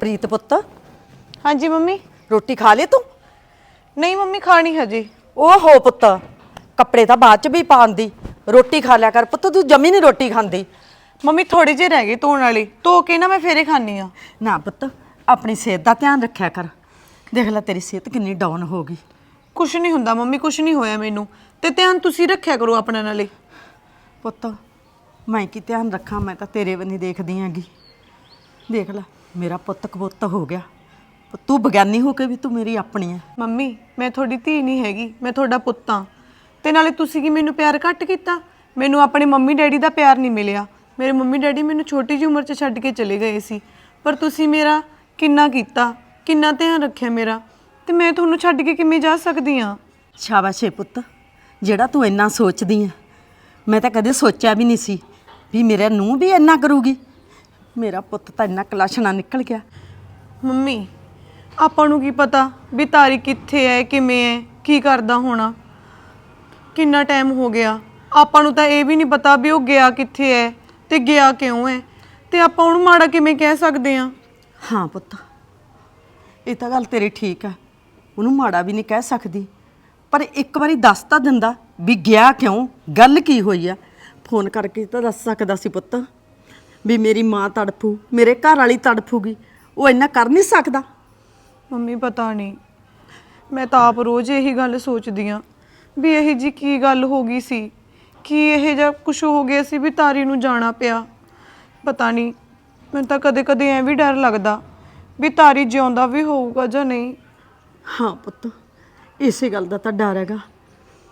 ਪ੍ਰੀਤ ਪੁੱਤ? ਹਾਂਜੀ ਮੰਮੀ। ਰੋਟੀ ਖਾ ਲਈ ਤੂੰ? ਨਹੀਂ ਮੰਮੀ ਖਾਣੀ ਹਜੇ। ਓਹੋ ਪੁੱਤ ਕੱਪੜੇ ਤਾਂ ਬਾਅਦ ਚ ਵੀ ਪਾਉਂਦੀ ਰੋਟੀ ਖਾ ਲਿਆ ਕਰ ਪੁੱਤ ਤੂੰ ਜਮੀ ਨਹੀਂ ਰੋਟੀ ਖਾਂਦੀ। ਮੰਮੀ ਥੋੜੇ ਜਿਹੇ ਰਹਿ ਗਏ ਧੋਣ ਵਾਲੇ। ਧੋ ਕੇ ਨਾ ਮੈਂ ਫੇਰੇ ਖਾਣੀ ਆ ਨਾ ਪੁੱਤ ਆਪਣੀ ਸਿਹਤ ਦਾ ਧਿਆਨ ਰੱਖਿਆ ਕਰ। ਦੇਖ ਲੈ ਤੇਰੀ ਸਿਹਤ ਕਿੰਨੀ ਡਾਊਨ ਹੋ ਗਈ। ਕੁਛ ਨਹੀਂ ਹੁੰਦਾ ਮੰਮੀ ਕੁਛ ਨਹੀਂ ਹੋਇਆ ਮੈਨੂੰ। ਤੇ ਧਿਆਨ ਤੁਸੀਂ ਰੱਖਿਆ ਕਰੋ ਆਪਣਾ ਨਾਲੇ। ਪੁੱਤ ਮੈਂ ਕੀ ਧਿਆਨ ਰੱਖਾਂ? ਮੈਂ ਤਾਂ ਤੇਰੇ ਬੰਨੀ ਦੇਖਦੀ ਆਂਗੀ ਦੇਖ ਲੈ ਮੇਰਾ ਪੁੱਤ ਕਬੁੱਤ ਹੋ ਗਿਆ। ਤੂੰ ਬਗਾਨੀ ਹੋ ਕੇ ਵੀ ਤੂੰ ਮੇਰੀ ਆਪਣੀ ਹੈ ਮੰਮੀ ਮੈਂ ਤੁਹਾਡੀ ਧੀ ਨਹੀਂ ਹੈਗੀ ਮੈਂ ਤੁਹਾਡਾ ਪੁੱਤ ਹਾਂ। ਤੇ ਨਾਲੇ ਤੁਸੀਂ ਕੀ ਮੈਨੂੰ ਪਿਆਰ ਘੱਟ ਕੀਤਾ? ਮੈਨੂੰ ਆਪਣੇ ਮੰਮੀ ਡੈਡੀ ਦਾ ਪਿਆਰ ਨਹੀਂ ਮਿਲਿਆ। ਮੇਰੇ ਮੰਮੀ ਡੈਡੀ ਮੈਨੂੰ ਛੋਟੀ ਜਿਹੀ ਉਮਰ 'ਚ ਛੱਡ ਕੇ ਚਲੇ ਗਏ ਸੀ। ਪਰ ਤੁਸੀਂ ਮੇਰਾ ਕਿੰਨਾ ਕੀਤਾ ਕਿੰਨਾ ਧਿਆਨ ਰੱਖਿਆ ਮੇਰਾ? ਤੇ ਮੈਂ ਤੁਹਾਨੂੰ ਛੱਡ ਕੇ ਕਿਵੇਂ ਜਾ ਸਕਦੀ ਹਾਂ? ਸ਼ਾਬਾਸ਼ ਏ ਪੁੱਤ ਜਿਹੜਾ ਤੂੰ ਇੰਨਾ ਸੋਚਦੀ ਹੈ ਮੈਂ ਤਾਂ ਕਦੇ ਸੋਚਿਆ ਵੀ ਨਹੀਂ ਸੀ ਵੀ ਮੇਰੇ ਨੂੰ ਵੀ ਇੰਨਾ ਕਰੂਗੀ। ਮੇਰਾ ਪੁੱਤ ਤਾਂ ਇੰਨਾ ਕਲਾਸ਼ਣਾ ਨਿਕਲ ਗਿਆ। ਮੰਮੀ ਆਪਾਂ ਨੂੰ ਕੀ ਪਤਾ ਵੀ ਤਾਰੀ ਕਿੱਥੇ ਹੈ ਕਿਵੇਂ ਹੈ ਕੀ ਕਰਦਾ ਹੋਣਾ। ਕਿੰਨਾ ਟਾਈਮ ਹੋ ਗਿਆ। ਆਪਾਂ ਨੂੰ ਤਾਂ ਇਹ ਵੀ ਨਹੀਂ ਪਤਾ ਵੀ ਉਹ ਗਿਆ ਕਿੱਥੇ ਹੈ ਤੇ ਗਿਆ ਕਿਉਂ ਹੈ ਤੇ ਆਪਾਂ ਉਹਨੂੰ ਮਾੜਾ ਕਿਵੇਂ ਕਹਿ ਸਕਦੇ ਆ? ਹਾਂ ਪੁੱਤ ਇਹ ਤਾਂ ਗੱਲ ਤੇਰੀ ਠੀਕ ਆ ਉਹਨੂੰ ਮਾੜਾ ਵੀ ਨਹੀਂ ਕਹਿ ਸਕਦੀ। ਪਰ ਇੱਕ ਵਾਰੀ ਦੱਸ ਤਾਂ ਦਿੰਦਾ ਵੀ ਗਿਆ ਕਿਉਂ ਗੱਲ ਕੀ ਹੋਈ ਆ ਫੋਨ ਕਰਕੇ ਤਾਂ ਦੱਸ ਸਕਦਾ ਸੀ ਪੁੱਤ। ਵੀ ਮੇਰੀ ਮਾਂ ਤੜਫੂ ਮੇਰੇ ਘਰ ਵਾਲੀ ਤੜਫੂਗੀ। ਉਹ ਇੰਨਾ ਕਰ ਨਹੀਂ ਸਕਦਾ। ਮੰਮੀ ਪਤਾ ਨਹੀਂ। ਮੈਂ ਤਾਂ ਆਪ ਰੋਜ਼ ਇਹੀ ਗੱਲ ਸੋਚਦੀ ਆ ਵੀ ਇਹ ਜੀ ਕੀ ਗੱਲ ਹੋ ਗਈ ਸੀ? ਕੀ ਇਹ ਜਿਹਾ ਕੁਝ ਹੋ ਗਿਆ ਸੀ ਵੀ ਤਾਰੀ ਨੂੰ ਜਾਣਾ ਪਿਆ? ਪਤਾ ਨਹੀਂ। ਮੈਨੂੰ ਤਾਂ ਕਦੇ-ਕਦੇ ਐ ਵੀ ਡਰ ਲੱਗਦਾ ਵੀ ਤਾਰੀ ਜਿਉਂਦਾ ਵੀ ਹੋਊਗਾ ਜਾਂ ਨਹੀਂ। ਹਾਂ ਪੁੱਤ ਇਸੇ ਗੱਲ ਦਾ ਤਾਂ ਡਰ ਹੈਗਾ।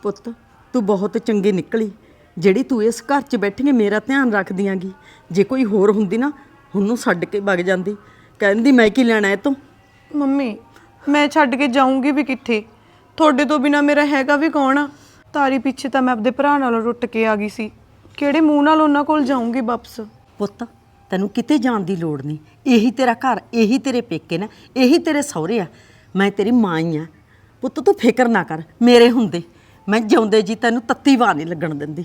ਪੁੱਤ ਤੂੰ ਬਹੁਤ ਚੰਗੀ ਨਿਕਲੀ। ਜਿਹੜੀ ਤੂੰ ਇਸ ਘਰ 'ਚ ਬੈਠੀ ਹੈ ਮੇਰਾ ਧਿਆਨ ਰੱਖਦੀ ਆਂਗੀ ਜੇ ਕੋਈ ਹੋਰ ਹੁੰਦੀ ਨਾ ਉਹਨੂੰ ਛੱਡ ਕੇ ਵਗ ਜਾਂਦੀ। ਕਹਿੰਦੀ ਮੈਂ ਕੀ ਲੈਣਾ ਇਹ ਤੋਂ? ਮੰਮੀ ਮੈਂ ਛੱਡ ਕੇ ਜਾਊਂਗੀ ਵੀ ਕਿੱਥੇ? ਤੁਹਾਡੇ ਤੋਂ ਬਿਨਾ ਮੇਰਾ ਹੈਗਾ ਵੀ ਕੌਣ ਆ? ਤਾਰੀ ਪਿੱਛੇ ਤਾਂ ਮੈਂ ਆਪਦੇ ਭਰਾ ਨਾਲੋਂ ਰੁੱਟ ਕੇ ਆ ਗਈ ਸੀ। ਕਿਹੜੇ ਮੂੰਹ ਨਾਲ ਉਹਨਾਂ ਕੋਲ ਜਾਊਂਗੀ ਵਾਪਸ? ਪੁੱਤ ਤੈਨੂੰ ਕਿਤੇ ਜਾਣ ਦੀ ਲੋੜ ਨਹੀਂ। ਇਹੀ ਤੇਰਾ ਘਰ ਇਹੀ ਤੇਰੇ ਪੇਕੇ ਨੇ ਇਹੀ ਤੇਰੇ ਸਹੁਰੇ ਆ। ਮੈਂ ਤੇਰੀ ਮਾਂ ਹੀ ਆ। ਪੁੱਤ ਤੂੰ ਫਿਕਰ ਨਾ ਕਰ ਮੇਰੇ ਹੁੰਦੇ। ਮੈਂ ਜਿਉਂਦੇ ਜੀ ਤੈਨੂੰ ਤੱਤੀ ਵਾਹ ਨਹੀਂ ਲੱਗਣ ਦਿੰਦੀ।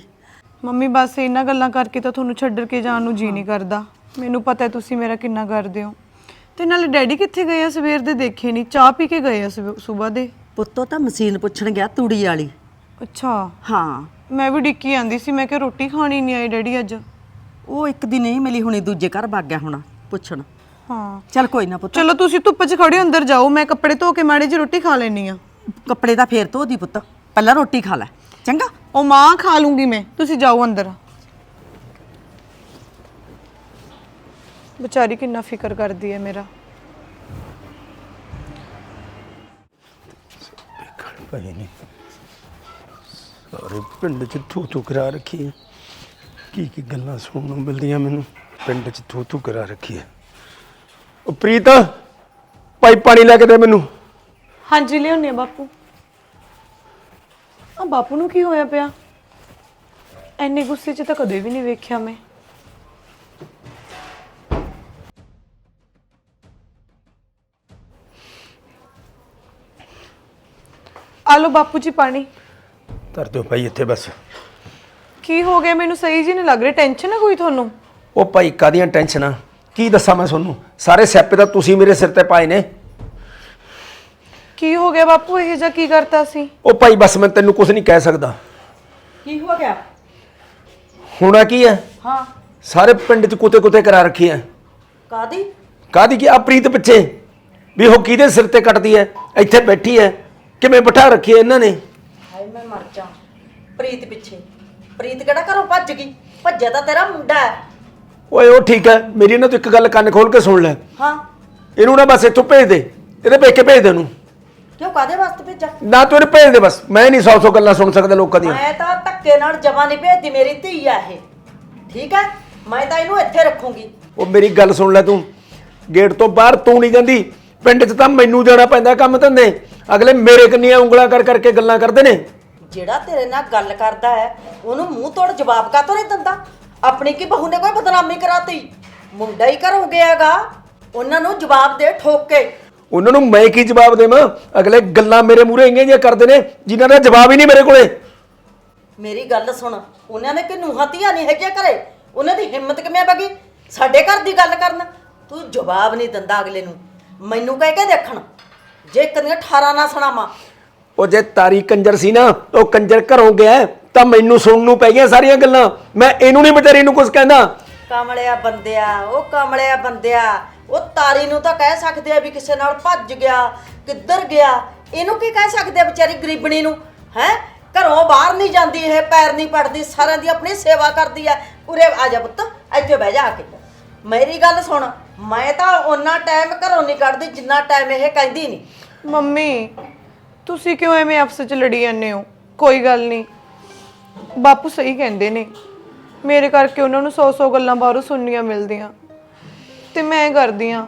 ਮੰਮੀ ਬਸ ਇਹਨਾਂ ਗੱਲਾਂ ਕਰਕੇ ਤਾਂ ਤੁਹਾਨੂੰ ਛੱਡ ਕੇ ਜਾਣ ਨੂੰ ਜੀ ਨਹੀਂ ਕਰਦਾ। ਮੈਨੂੰ ਪਤਾ ਹੈ ਤੁਸੀਂ ਮੇਰਾ ਕਿੰਨਾ ਕਰਦੇ ਹੋ। ਤੇ ਨਾਲੇ ਡੈਡੀ ਕਿੱਥੇ ਗਏ ਆ? ਸਵੇਰ ਦੇ ਦੇਖੇ ਨਹੀਂ। ਚਾਹ ਪੀ ਕੇ ਗਏ ਆ ਸਵੇਰ ਦੇ? ਪੁੱਤੋ ਤਾਂ ਮਸ਼ੀਨ ਪੁੱਛਣ ਗਿਆ ਤੂੜੀ ਵਾਲੀ। ਅੱਛਾ। ਹਾਂ। ਮੈਂ ਵੀ ਡਿੱਕੀ ਆਂਦੀ ਸੀ। ਮੈਂ ਕਿ ਰੋਟੀ ਖਾਣੀ ਨਹੀਂ ਆਈ ਡੈਡੀ ਅੱਜ। ਉਹ ਇੱਕ ਦਿਨ ਨਹੀਂ ਮਿਲੀ ਹੁਣੀ ਦੂਜੇ ਘਰ ਵਗ ਗਿਆ ਹੋਣਾ ਪੁੱਛਣ। ਹਾਂ। ਚੱਲ ਕੋਈ ਨਾ ਪੁੱਤ। ਚਲੋ ਤੁਸੀਂ ਧੁੱਪ 'ਚ ਖੜੇ ਹੋ, ਅੰਦਰ ਜਾਓ। ਮੈਂ ਕੱਪੜੇ ਧੋ ਕੇ ਮਾੜੀ ਜਿਹੀ ਰੋਟੀ ਖਾ ਲੈਣੀ ਆ ਕੱਪੜੇ ਦਾ ਫੇਰ ਧੋ ਦੀ ਪੁੱਤ। ਪਹਿਲਾਂ ਰੋਟੀ ਖਾ ਲੈ। ਚੰਗਾ? ਉਹ ਮਾਂ ਖਾ ਲੂੰਗੀ ਮੈਂ ਤੁਸੀਂ ਜਾਓ ਅੰਦਰ। ਵਿਚਾਰੀ ਕਿੰਨਾ ਫਿਕਰ ਕਰਦੀ ਹੈ ਮੇਰਾ। ਦੇਖਣ ਪਏ ਨੇ ਸਾਰੇ ਪਿੰਡ 'ਚ ਥੂ ਥੂ ਕਰਾ ਰੱਖੀ ਹੈ। ਕੀ ਕੀ ਗੱਲਾਂ ਸੁਣਨ ਨੂੰ ਮਿਲਦੀਆਂ ਮੈਨੂੰ ਪਿੰਡ 'ਚ ਥੂ ਥੂ ਕਰਾ ਰੱਖੀ ਹੈ। ਉਹ ਪ੍ਰੀਤ ਭਾਈ ਪਾਣੀ ਲੈ ਕੇ ਦੇ ਮੈਨੂੰ। ਹਾਂਜੀ ਲਿਆਉਣੀ ਆ ਬਾਪੂ। ਆ ਬਾਪੂ ਨੂੰ ਕੀ ਹੋਇਆ ਪਿਆ? ਐਨੇ ਗੁੱਸੇ 'ਚ ਤਾਂ ਕਦੇ ਵੀ ਨਹੀਂ ਵੇਖਿਆ ਮੈਂ। ਆ ਲਓ ਬਾਪੂ ਜੀ ਪਾਣੀ। ਧਰ ਦਿਓ ਭਾਈ ਇੱਥੇ ਬਸ। ਕੀ ਹੋ ਗਿਆ? ਮੈਨੂੰ ਸਹੀ ਜੀ ਨਹੀਂ ਲੱਗ ਰਿਹਾ। ਟੈਨਸ਼ਨ ਹੈ ਕੋਈ ਤੁਹਾਨੂੰ? ਉਹ ਭਾਈ ਕਾਦੀਆਂ ਟੈਨਸ਼ਨਾਂ? ਕੀ ਦੱਸਾਂ ਮੈਂ ਤੁਹਾਨੂੰ? ਸਾਰੇ ਸਿਆਪੇ ਤਾਂ ਤੁਸੀਂ ਮੇਰੇ ਸਿਰ ਤੇ ਪਾਏ ਨੇ। ਕੀ ਹੋ ਗਿਆ ਬਾਪੂ ਇਹ ਜਿਹਾ ਕੀ ਕਰਤਾ ਸੀ? ਉਹ ਭਾਈ ਬਸ ਮੈਂ ਤੈਨੂੰ ਕੁਝ ਨਹੀਂ ਕਹਿ ਸਕਦਾ। ਕੀ ਹੋ ਗਿਆ? ਹੋਣਾ ਕੀ ਹੈ? ਹਾਂ। ਸਾਰੇ ਪਿੰਡ 'ਚ ਕੁੱਤੇ ਕੁੱਤੇ ਕਰਾ ਰੱਖੀ ਹੈ। ਕਾਦੀ ਕਾਦੀ ਕੀ? ਆ ਪ੍ਰੀਤ ਪਿੱਛੇ। ਵੀ ਉਹ ਕਿਹਦੇ ਸਿਰ ਤੇ ਕੱਟਦੀ ਐ ਇੱਥੇ ਬੈਠੀ ਐ ਕਿਵੇਂ ਬਿਠਾ ਰੱਖੀ ਐ ਇਹਨਾਂ ਨੇ? ਹਾਏ ਮੈਂ ਮਰ ਜਾ। ਪ੍ਰੀਤ ਪਿੱਛੇ। ਪ੍ਰੀਤ ਕਿਹੜਾ ਘਰੋਂ ਭੱਜ ਗਈ? ਭੱਜਿਆ ਤਾਂ ਤੇਰਾ ਮੁੰਡਾ ਹੈ। ਓਏ ਉਹ ਠੀਕ ਐ ਮੇਰੀ ਇਹਨਾਂ ਤੋਂ ਇੱਕ ਗੱਲ ਕੰਨ ਖੋਲ ਕੇ ਸੁਣ ਲੈ। ਹਾਂ। ਇਹਨੂੰ ਨਾ ਬਸ ਇੱਥੋਂ ਭੇਜ ਦੇ। ਇਹਦੇ ਪੇਕੇ ਭੇਜ ਦੇ ਉਹਨੂੰ। ਕਿਉਂ ਕਾਦੇ ਵਾਸਤੇ ਭੇਜਾ? ਨਾ ਤੂੰ ਇਹਨੂੰ ਭੇਜ ਦੇ ਬਸ ਮੈਂ ਨਹੀਂ ਸੌ ਸੌ ਗੱਲਾਂ ਸੁਣ ਸਕਦਾ ਲੋਕਾਂ ਦੀਆਂ। ਮੈਂ ਤਾਂ ਧੱਕੇ ਨਾਲ ਜਮਾ ਨਹੀਂ ਭੇਜਦੀ ਮੇਰੀ ਧੀ ਆ ਇਹ। ਠੀਕ ਹੈ? ਮੈਂ ਤਾਂ ਇਹਨੂੰ ਇੱਥੇ ਰੱਖੂੰਗੀ। ਉਹ ਮੇਰੀ ਗੱਲ ਸੁਣ ਲੈ ਤੂੰ। ਗੇਟ ਤੋਂ ਬਾਹਰ ਤੂੰ ਨਹੀਂ ਜਾਂਦੀ। ਪਿੰਡ 'ਚ ਤਾਂ ਮੈਨੂੰ ਜਾਣਾ ਪੈਂਦਾ ਕੰਮ ਧੰਦੇ। ਅਗਲੇ ਮੇਰੇ ਕੰਨੀਆਂ ਉਂਗਲਾਂ ਕਰ ਕਰਕੇ ਗੱਲਾਂ ਕਰਦੇ ਨੇ। ਜਿਹੜਾ ਤੇਰੇ ਨਾਲ ਗੱਲ ਕਰਦਾ ਹੈ ਉਹਨੂੰ ਮੂੰਹ ਤੋੜ ਜਵਾਬ ਕਾਤੋਂ ਨਹੀਂ ਦਿੰਦਾ? ਆਪਣੀ ਕੀ ਬਹੂ ਨੇ ਕੋਈ ਬਦਨਾਮੀ ਕਰਾਤੀ? ਮੁੰਡਾ ਹੀ ਘਰੋਂ ਗਿਆਗਾ ਉਹਨਾਂ ਨੂੰ ਜਵਾਬ ਦੇ ਠੋਕ ਕੇ। ਉਹਨਾਂ ਨੂੰ ਮੈਂ ਕੀ ਜਵਾਬ ਦੇਵਾਂ? ਅਗਲੇ ਗੱਲਾਂ ਮੇਰੇ ਮੂਹਰੇ ਇੰਗੀਆਂ ਜਿਹੀਆਂ ਕਰਦੇ ਨੇ ਜਿਨ੍ਹਾਂ ਦਾ ਜਵਾਬ ਹੀ ਨਹੀਂ ਮੇਰੇ ਕੋਲੇ। ਮੇਰੀ ਗੱਲ ਸੁਣ ਉਹਨਾਂ ਨੇ ਕਿ ਨੂੰਹਾਂ ਧੀਆਂ ਨਹੀਂ ਹੈਗੀਆਂ ਘਰੇ? ਉਹਨਾਂ ਦੀ ਹਿੰਮਤ ਕਿਵੇਂ ਬਗੀ? ਸਾਡੇ ਘਰ ਦੀ ਗੱਲ ਕਰਨ। ਤੂੰ ਜਵਾਬ ਨਹੀਂ ਦਿੰਦਾ ਅਗਲੇ ਨੂੰ। ਮੈਨੂੰ ਕਹਿ ਕੇ ਦੇਖਣ ਜੇ ਕਦੀਆਂ 18 ਨਾ ਸੁਣਾਵਾਂ। ਉਹ ਜੇ ਤਾਰੀ ਕੰਜਰ ਸੀ ਨਾ ਉਹ ਕੰਜਰ ਘਰੋਂ ਗਿਆ ਹੈ, ਤਾਂ ਮੈਨੂੰ ਸੁਣਨ ਨੂੰ ਪੈ ਗਈਆਂ ਸਾਰੀਆਂ ਗੱਲਾਂ। ਮੈਂ ਇਹਨੂੰ ਨਹੀਂ ਵਿਚਾਰੀ ਨੂੰ ਕੁਝ ਕਹਿੰਦਾ। ਕਮਲਿਆ ਬੰਦਿਆ ਉਹ ਕਮਲਿਆ ਬੰਦਿਆ। ਉਹ ਤਾਰੀ ਨੂੰ ਤਾਂ ਕਹਿ ਸਕਦੇ ਆ ਵੀ ਕਿਸੇ ਨਾਲ ਭੱਜ ਗਿਆ, ਕਿੱਧਰ ਗਿਆ। ਇਹਨੂੰ ਕੀ ਕਹਿ ਸਕਦੇ ਆ ਵਿਚਾਰੀ ਗਰੀਬਣੀ ਨੂੰ? ਹੈ? ਘਰੋਂ ਬਾਹਰ ਨਹੀਂ ਜਾਂਦੀ ਇਹ, ਪੈਰ ਨਹੀਂ ਪੜਦੀ, ਸਾਰਿਆਂ ਦੀ ਆਪਣੀ ਸੇਵਾ ਕਰਦੀ ਆ। ਉਰੇ ਆ ਜਾ ਪੁੱਤ, ਇੱਥੇ ਬਹਿ ਜਾ ਆ ਕੇ। ਮੇਰੀ ਗੱਲ ਸੁਣ, ਮੈਂ ਤਾਂ ਉਹਨਾਂ ਟਾਈਮ ਘਰੋਂ ਨਹੀਂ ਕੱਢਦੀ ਜਿੰਨਾ ਟਾਈਮ ਇਹ ਕਹਿੰਦੀ ਨਹੀਂ। ਮੰਮੀ, ਤੁਸੀਂ ਕਿਉਂ ਐਵੇਂ ਆਪਸ ਚ ਲੜੀ ਜਾਂਦੇ ਹੋ? ਕੋਈ ਗੱਲ ਨਹੀਂ। ਬਾਪੂ ਸਹੀ ਕਹਿੰਦੇ ਨੇ। ਮੇਰੇ ਕਰਕੇ ਉਹਨਾਂ ਨੂੰ 100-100 ਗੱਲਾਂ ਬਾਹਰੋਂ ਸੁਣਨੀਆਂ ਮਿਲਦੀਆਂ। ਤੇ ਮੈਂ ਕਰਦੀ ਆ।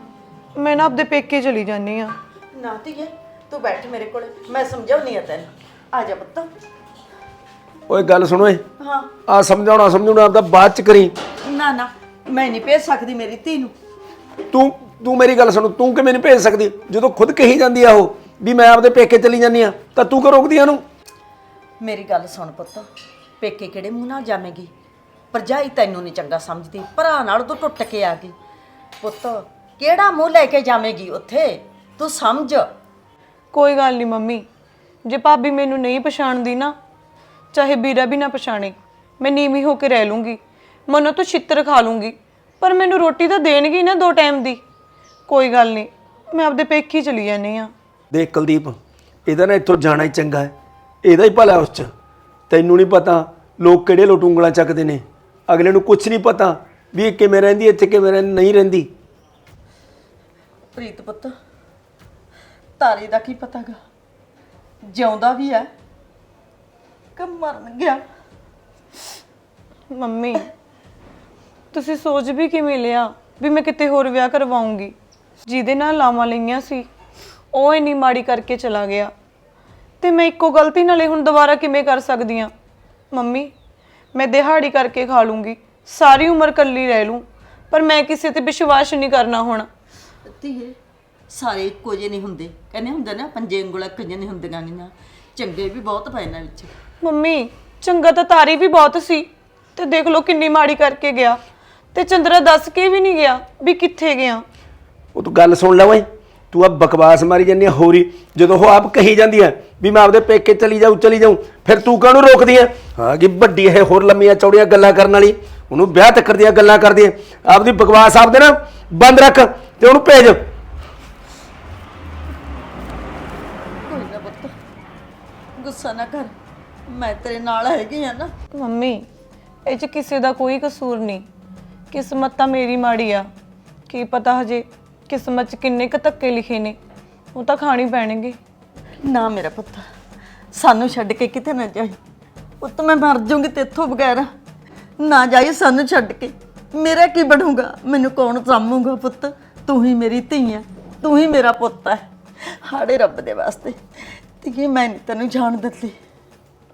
ਮੈਂ ਨਾ ਆਪਦੇ ਪੇਕੇ ਚਲੀ ਜਾਂਦੀ ਆ। ਨਾ ਧੀਏ ਤੂੰ ਬੈਠ ਮੇਰੇ ਕੋਲ। ਮੈਂ ਸਮਝਾਉਣੀ ਆ ਤੈਨੂੰ। ਆ ਜਾ ਪੁੱਤ। ਓਏ ਗੱਲ ਸੁਣ ਓਏ ਹਾਂ। ਆ ਸਮਝਾਉਣਾ ਸਮਝਾਉਣਾ ਆਪਦਾ ਬਾਅਦ ਚ ਕਰੀ। ਨਾ ਨਾ ਮੈਂ ਨਹੀਂ ਭੇਜ ਸਕਦੀ ਮੇਰੀ ਧੀ ਨੂੰ। ਤੂੰ ਤੂੰ ਮੇਰੀ ਗੱਲ ਸੁਣ। ਤੂੰ ਕਿਵੇਂ ਨਹੀਂ ਭੇਜ ਸਕਦੀ? ਜਦੋਂ ਖੁਦ ਕਹੀ ਜਾਂਦੀ ਆ ਉਹ ਵੀ ਮੈਂ ਆਪਦੇ ਪੇਕੇ ਚਲੀ ਜਾਂਦੀ ਆ ਤਾਂ ਤੂੰ ਕਿਉਂ ਰੋਕਦੀ ਆ ਉਹਨੂੰ ਮੇਰੀ ਗੱਲ ਸੁਣ ਪੁੱਤ। ਪੇਕੇ ਕਿਹੜੇ ਮੂੰਹ ਨਾਲ ਜਾਵੇਂਗੀ? ਭਰਜਾਈ ਤੈਨੂੰ ਨਹੀਂ ਚੰਗਾ ਸਮਝਦੀ। ਭਰਾ ਨਾਲ ਤੂੰ ਟੁੱਟ ਕੇ ਆ ਗਈ। ਪੁੱਤ ਕਿਹੜਾ ਮੂੰਹ ਲੈ ਕੇ ਜਾਵੇਂਗੀ ਉੱਥੇ? ਤੂੰ ਸਮਝ। ਕੋਈ ਗੱਲ ਨਹੀਂ ਮੰਮੀ ਜੇ ਭਾਬੀ ਮੈਨੂੰ ਨਹੀਂ ਪਛਾਣਦੀ ਨਾ ਚਾਹੇ ਵੀਰਾ ਵੀ ਨਾ ਪਛਾਣੇ ਮੈਂ ਨੀਵੀਂ ਹੋ ਕੇ ਰਹਿ ਲੂੰਗੀ ਮਨੋਂ ਤੋਂ ਛਿੱਤਰ ਖਾ ਲੂੰਗੀ ਪਰ ਮੈਨੂੰ ਰੋਟੀ ਤਾਂ ਦੇਣਗੀ ਨਾ ਦੋ ਟਾਈਮ ਦੀ। ਕੋਈ ਗੱਲ ਨਹੀਂ ਮੈਂ ਆਪਦੇ ਪੇਕੀ ਚਲੀ ਜਾਂਦੀ ਆ ਦੇਖ ਕੁਲਦੀਪ ਇਹਦਾ ਨਾ ਇੱਥੋਂ ਜਾਣਾ ਹੀ ਚੰਗਾ ਹੈ ਇਹਦਾ ਹੀ ਭਲਾ ਉਸ ਚ। ਤੈਨੂੰ ਨਹੀਂ ਪਤਾ ਲੋਕ ਕਿਹੜੇ ਲੋਟ ਉਂਗਲਾਂ ਚੱਕਦੇ ਨੇ ਅਗਲੇ ਨੂੰ ਕੁਝ ਨਹੀਂ ਪਤਾ ਵੀ ਇਹ ਕਿਵੇਂ ਰਹਿੰਦੀ ਇੱਥੇ ਕਿਵੇਂ ਰਹਿ- ਨਹੀਂ ਰਹਿੰਦੀ? ਪ੍ਰੀਤ ਪੁੱਤ ਤਾਰੇ ਦਾ ਕੀ ਪਤਾਗਾ ਜਿਉਂਦਾ ਵੀ ਹੈ ਕਿ ਮਰਨ ਗਿਆ? ਮੰਮੀ ਤੁਸੀਂ ਸੋਚ ਵੀ ਕਿਵੇਂ ਲਿਆ ਵੀ ਮੈਂ ਕਿਤੇ ਹੋਰ ਵਿਆਹ ਕਰਵਾਉਂਗੀ? ਜਿਹਦੇ ਨਾਲ ਲਾਵਾਂ ਲਈਆਂ ਸੀ ਉਹ ਇੰਨੀ ਮਾੜੀ ਕਰਕੇ ਚਲਾ ਗਿਆ। ਤੇ ਮੈਂ ਇੱਕੋ ਗਲਤੀ ਨਾਲੇ ਹੁਣ ਦੁਬਾਰਾ ਕਿਵੇਂ ਕਰ ਸਕਦੀ ਆ ਮੰਮੀ ਮੈਂ ਦਿਹਾੜੀ ਕਰਕੇ ਖਾ ਲੂੰਗੀ। ਸਾਰੀ ਉਮਰ ਕੱਲੀ ਰਹਿ ਲੂੰ ਪਰ ਮੈਂ ਕਿਸੇ ਤੇ ਵਿਸ਼ਵਾਸ ਨਹੀਂ ਕਰਨਾ ਹੁਣ। ਧੀਏ ਸਾਰੇ ਇੱਕੋ ਜਿਹੇ ਨਹੀਂ ਹੁੰਦੇ। ਕਹਿੰਦੇ ਹੁੰਦੇ ਨਾ ਪੰਜੇ ਉਂਗਲਾਂ ਕਈਆਂ ਨਹੀਂ ਹੁੰਦੀਆਂ ਗੀਆਂ। ਚੰਗੇ ਵੀ ਬਹੁਤ ਪਏ ਨੇ ਵਿੱਚ। ਮੰਮੀ ਚੰਗਾ ਤਾਂ ਤਾਰੀ ਵੀ ਬਹੁਤ ਸੀ ਤੇ ਦੇਖ ਲਓ ਕਿੰਨੀ ਮਾੜੀ ਕਰਕੇ ਗਿਆ। ਤੇ ਚੰਦਰਾ ਦੱਸ ਕੇ ਵੀ ਨਹੀਂ ਗਿਆ ਵੀ ਕਿੱਥੇ ਗਿਆ। ਉਹ ਤੂੰ ਗੱਲ ਸੁਣ ਲੈ ਓਏ। ਤੂੰ ਆ ਬਕਵਾਸ ਮਾਰੀ ਜੰਨੀ ਹੋਰੀ। ਜਦੋਂ ਉਹ ਆਪ ਕਹੀ ਜਾਂਦੀ ਹੈ ਵੀ ਮੈਂ ਆਪਦੇ ਪੇਕੇ ਚਲੀ ਜਾਊ ਚਲੀ ਜਾਊ ਫਿਰ ਤੂੰ ਕਾਹਨੂੰ ਰੋਕਦੀ ਹੈ ਹਾਂ ਕਿ ਵੱਡੀ ਇਹ ਹੋਰ ਲੰਮੀਆਂ ਚੌੜੀਆਂ ਗੱਲਾਂ ਕਰਨ ਵਾਲੀ। ਉਹਨੂੰ ਵਿਆਹ ਤੱਕ ਦੀਆਂ ਗੱਲਾਂ ਕਰਦੀ ਹੈ। ਆਪਦੀ ਬਕਵਾਸ ਆਪਦੇ ਨਾ ਬੰਦ ਰੱਖ ਤੇ ਉਹਨੂੰ ਭੇਜ। ਕੋਈ ਨਾ ਪੁੱਤ ਗੁੱਸਾ ਨਾ ਕਰ। ਮੈਂ ਤੇਰੇ ਨਾਲ ਹੈਗੀ ਆ ਨਾ। ਮੰਮੀ ਇਹ ਚ ਕਿਸੇ ਦਾ ਕੋਈ ਕਸੂਰ ਨਹੀਂ। ਕਿਸਮਤ ਤਾਂ ਮੇਰੀ ਮਾੜੀ ਆ। ਕੀ ਪਤਾ ਹਜੇ ਕਿਸਮਤ ਚ ਕਿੰਨੇ ਕ ਧੱਕੇ ਲਿਖੇ ਨੇ। ਉਹ ਤਾਂ ਖਾਣੀ ਪੈਣਗੇ। ਨਾ ਮੇਰਾ ਪੁੱਤ ਸਾਨੂੰ ਛੱਡ ਕੇ ਕਿਤੇ ਨਾ ਜਾਈ। ਪੁੱਤ ਮੈਂ ਮਰ ਜਾਊਂਗੀ ਤੇਥੋਂ ਬਗੈਰ। ਨਾ ਜਾਈ ਸਾਨੂੰ ਛੱਡ ਕੇ। ਮੇਰਾ ਕੀ ਬਣੂਗਾ? ਮੈਨੂੰ ਕੌਣ ਸਾਂਭੂਗਾ ਪੁੱਤ? ਤੂੰ ਹੀ ਮੇਰੀ ਧੀ ਹੈ ਤੂੰ ਹੀ ਮੇਰਾ ਪੁੱਤ ਹੈ ਹਾੜੇ ਰੱਬ ਦੇ ਵਾਸਤੇ। ਧੀਏ ਮੈਂ ਨਹੀਂ ਤੈਨੂੰ ਜਾਣ ਦਿੱਤੀ।